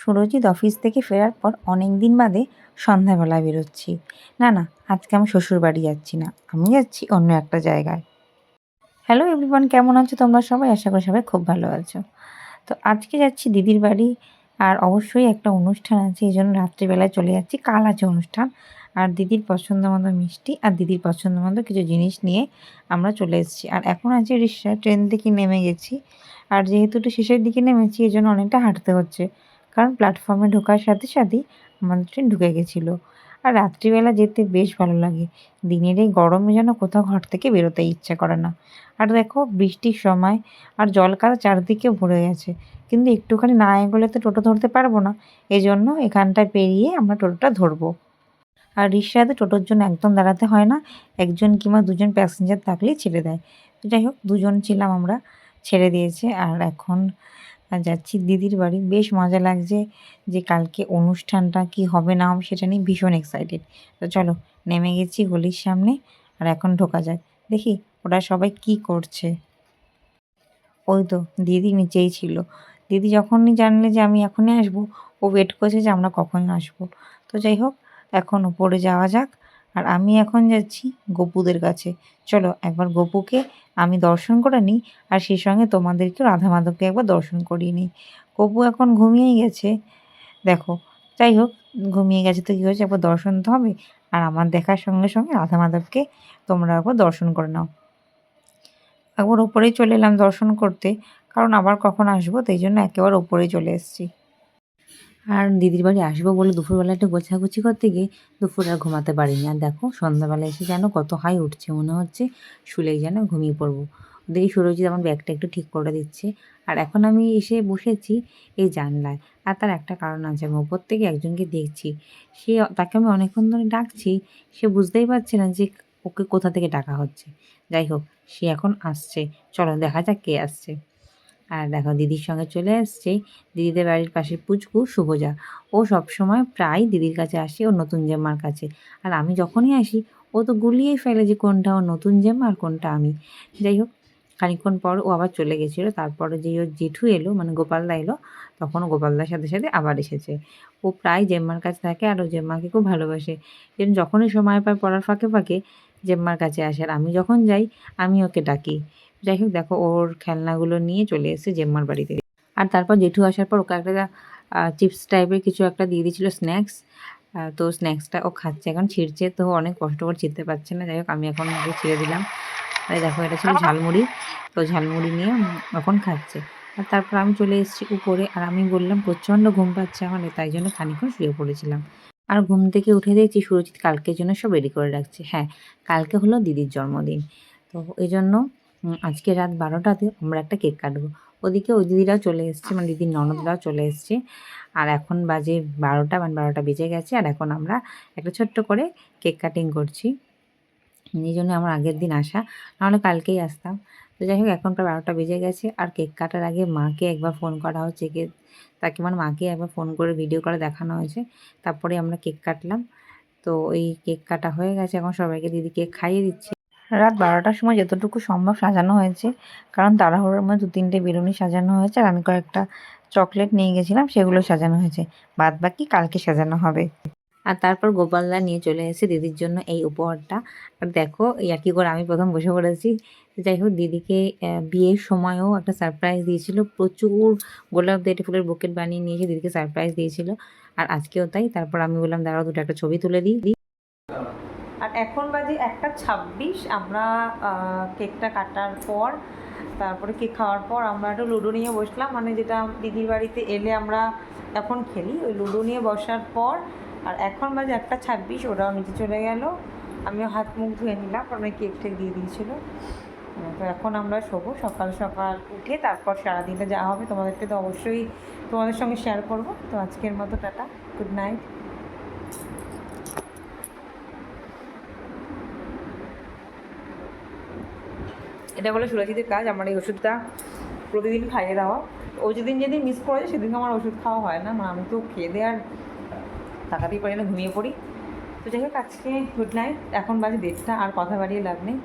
Surajit office থেকে ফেরার পর অনেক দিন বাদে সন্ধ্যাবেলা বেরোচ্ছি। না না, আজকে আমি শ্বশুর বাড়ি যাচ্ছি না, আমি যাচ্ছি অন্য একটা জায়গায়। হ্যালো এভরিওয়ান কেমন আছো তোমরা সবাই? আশা করি সবাই খুব ভালো আছো। তো আজকে যাচ্ছি দিদির বাড়ি, আর অবশ্যই একটা অনুষ্ঠান আছে, এই জন্য রাত্রিবেলায় চলে যাচ্ছি। কাল আছে অনুষ্ঠান, আর দিদির পছন্দ মতো মিষ্টি আর দিদির পছন্দ মতো কিছু জিনিস নিয়ে আমরা চলে এসেছি। আর এখন আছে রিক্সা, ট্রেন থেকে নেমে গেছি, আর যেহেতু একটু শেষের দিকে নেমেছি, এই জন্য অনেকটা হাঁটতে হচ্ছে। কারণ প্ল্যাটফর্মে ঢোকার সাথে সাথেই আমাদের ট্রেন ঢুকে গেছিল। আর রাত্রিবেলা যেতে বেশ ভালো লাগে। দিনের এই গরমে যেন কোথাও ঘর থেকে বেরোতে ইচ্ছা করে না। আর দেখো, বৃষ্টির সময় আর জল কাদা চারদিকে ভরে গেছে। কিন্তু একটুখানি না এগোলে তো টোটো ধরতে পারব না। এই জন্য এখানটায় পেরিয়ে আমরা টোটোটা ধরবো। আর রিক্সাতে টোটোর জন্য একদম দাঁড়াতে হয় না। একজন কিংবা দুজন প্যাসেঞ্জার থাকলেই ছেড়ে দেয়। তো যাই হোক, দুজন ছিলাম আমরা, ছেড়ে দিয়েছে। আর এখন যাচ্ছি দিদির বাড়ি। বেশ মজা লাগছে যে কালকে অনুষ্ঠানটা কি হবে না হবে সেটা নিয়ে ভীষণ এক্সাইটেড তো চলো, নেমে গেছি গলির সামনে আর এখন ঢোকা যাক। দেখি ওরা সবাই কি করছে। ওই তো দিদি নিচেই ছিল। দিদি যখনই জানলে যে আমি এখনই আসব, ও ওয়েট করছে যে আমরা কখন আসব। তো যাই হোক, এখন উপরে যাওয়া যাক। আর আমি এখন যাচ্ছি গপুদের কাছে। চলো, একবার গপুকে আমি দর্শন করে নিই আর সেই সঙ্গে তোমাদেরকেও রাধা মাধবকে একবার দর্শন করিয়ে নিই। গপু এখন ঘুমিয়েই গেছে। দেখো, যাই হোক, ঘুমিয়ে গেছে তো কী হয়েছে? একবার দর্শন তো হবে। আর আমার দেখার সঙ্গে সঙ্গে রাধা মাধবকে তোমরা একবার দর্শন করে নাও। একবার ওপরেই চলে এলাম দর্শন করতে। কারণ আবার কখন আসব? তাই জন্য একেবারে ওপরেই চলে এসেছি। আর দিদির বাড়ি আসব বলে দুপুরবেলা একটু গোছাগুছি করতে গিয়ে দুপুর আর ঘুমাতে পারিনি। আর দেখো, সন্ধ্যাবেলা এসে যেন কত হাই উঠছে, মনে হচ্ছে শুলেই যেন ঘুমিয়ে পড়ব। দেখি সুরজিৎ আমার ব্যাগটা একটু ঠিক করে দিচ্ছে। আর এখন আমি এসে বসেছি এই জানলায়। আর তার একটা কারণ আছে, আমি ওপর থেকে একজনকে দেখছি। সে তাকে আমি অনেকক্ষণ ধরে ডাকছি, সে বুঝতেই পারছে না যে ওকে কোথা থেকে ডাকা হচ্ছে। যাই হোক, সে এখন আসছে। চলো দেখা যাক কে আসছে। আর দেখো দিদির সঙ্গে চলে আসছে দিদিদের বাড়ির পাশে পুচকু শুভজা। ও সবসময় প্রায় দিদির কাছে আসে ও নতুন জামার কাছে। আর আমি যখনই আসি, ও তো গুলিয়েই ফেলে যে কোনটা ও নতুন জামা আর কোনটা আমি। যাই হোক, খানিকক্ষণ পর ও আবার চলে গেছিল। তারপরে যে ওর জেঠু এলো মানে গোপালদা এলো, তখন গোপালদার সাথে সাথে আবার এসেছে। ও প্রায় জেম্মার কাছে থাকে আর ও জেম্মাকে খুব ভালোবাসে। যেন যখনই সময় পায় পড়ার ফাঁকে ফাঁকে জেম্মার কাছে আসে। আর আমি যখন যাই, আমি ওকে ডাকি। যাই হোক দেখো ওর খেলনাগুলো নিয়ে চলে এসেছে জেম্মার বাড়িতে। আর তারপর জেঠু আসার পর ওকে একটা চিপস টাইপের কিছু একটা দিয়ে দিয়েছিলো স্ন্যাক্স তো স্ন্যাক্সটা ও খাচ্ছে এখন, ছিঁড়ছে, তো অনেক কষ্ট করে ছিঁড়তে পারছে না। যাই হোক আমি এখন ওকে ছিঁড়ে দিলাম। আর দেখো, এটা ছিল ঝালমুড়ি। তো ঝালমুড়ি নিয়ে এখন খাচ্ছে। আর তারপর আমি চলে এসেছি উপরে, আর আমি বললাম, প্রচণ্ড ঘুম পাচ্ছে আমার, তাই জন্য খানিক্ষণ শুয়ে পড়েছিলাম। আর ঘুম থেকে উঠে দেখছি সুরজিৎ কালকের জন্য সব রেডি করে রাখছে। হ্যাঁ কালকে হলো দিদির জন্মদিন। তো এই জন্য আজকে রাত বারোটাতে আমরা একটা কেক কাটবো। ওদিকে ওই দিদিরাও চলে এসছে মানে দিদির ননদরাও চলে এসছে। আর এখন বাজে বারোটা মানে বারোটা বেজে গেছে, আর এখন আমরা একটা ছোট্ট করে কেক কাটিং করছি। এই জন্য আমার আগের দিন আসা, নাহলে কালকেই আসতাম। তো যাই হোক, এখন প্রায় বারোটা বেজে গেছে, আর কেক কাটার আগে মাকে একবার ফোন করা হচ্ছে, কে তাকে মানে মাকে একবার ফোন করে ভিডিও করে দেখানো হয়েছে। তারপরে আমরা কেক কাটলাম। তো এই কেক কাটা হয়ে গেছে, এখন সবাইকে দিদি কেক খাইয়ে দিচ্ছে। রাত বারোটার সময় যতটুকু সম্ভব সাজানো হয়েছে, কারণ তাড়াহুড়োর মধ্যে দু তিনটে বেলুনি সাজানো হয়েছে আর আমি কয়েকটা চকলেট নিয়ে গেছিলাম, সেগুলো সাজানো হয়েছে। বাদ বাকি কালকে সাজানো হবে। আর তারপর গোপালদা নিয়ে চলে এসেছে দিদির জন্য এই উপহারটা। আর দেখো আর কি করে আমি প্রথম বসে পড়েছি। যাই হোক, দিদিকে বিয়ের সময়ও একটা সারপ্রাইজ দিয়েছিল। প্রচুর গোলাপ দিয়ে ফুলের বুকেট বানিয়ে নিয়েছে দিদিকে সারপ্রাইজ দিয়েছিল। আর আজকেও তাই, তারপর আমি বললাম, দাঁড়াও, দুটো একটা ছবি তুলে দিই। আর এখন বাজে একটা ছাব্বিশ, আমরা কেকটা কাটার পর, তারপরে কেক খাওয়ার পর আমরা একটু লুডো নিয়ে বসলাম। মানে যেটা দিদির বাড়িতে এলে আমরা এখন খেলি, ওই লুডো নিয়ে বসার পর, আর এখন বাজে একটা ছাব্বিশ, ওরাও নিচে চলে গেল। আমিও হাত মুখ ধুয়ে নিলাম, কারণ কেক টেক দিয়ে দিয়েছিলো। তো এখন আমরা শোবো, সকাল সকাল উঠে তারপর সারাদিনটা যা হবে তোমাদেরকে তো অবশ্যই তোমাদের সঙ্গে শেয়ার করব। তো আজকের মতো টাটা গুড নাইট এটা বলে সুরজিতের কাজ, আমার এই ওষুধটা প্রতিদিন খাইয়ে দেওয়া। ও যেদিন যেদিন মিস করে যায় সেদিন আমার ওষুধ খাওয়া হয় না। মানে আমি তো খেয়ে দিয়ে আর তাকাতেই পারি না ঘুমিয়ে পড়ি। তো যাই হোক, আজকে গুড নাইট এখন বাজে দেড়টা, আর কথা বাড়িয়ে লাভ নেই।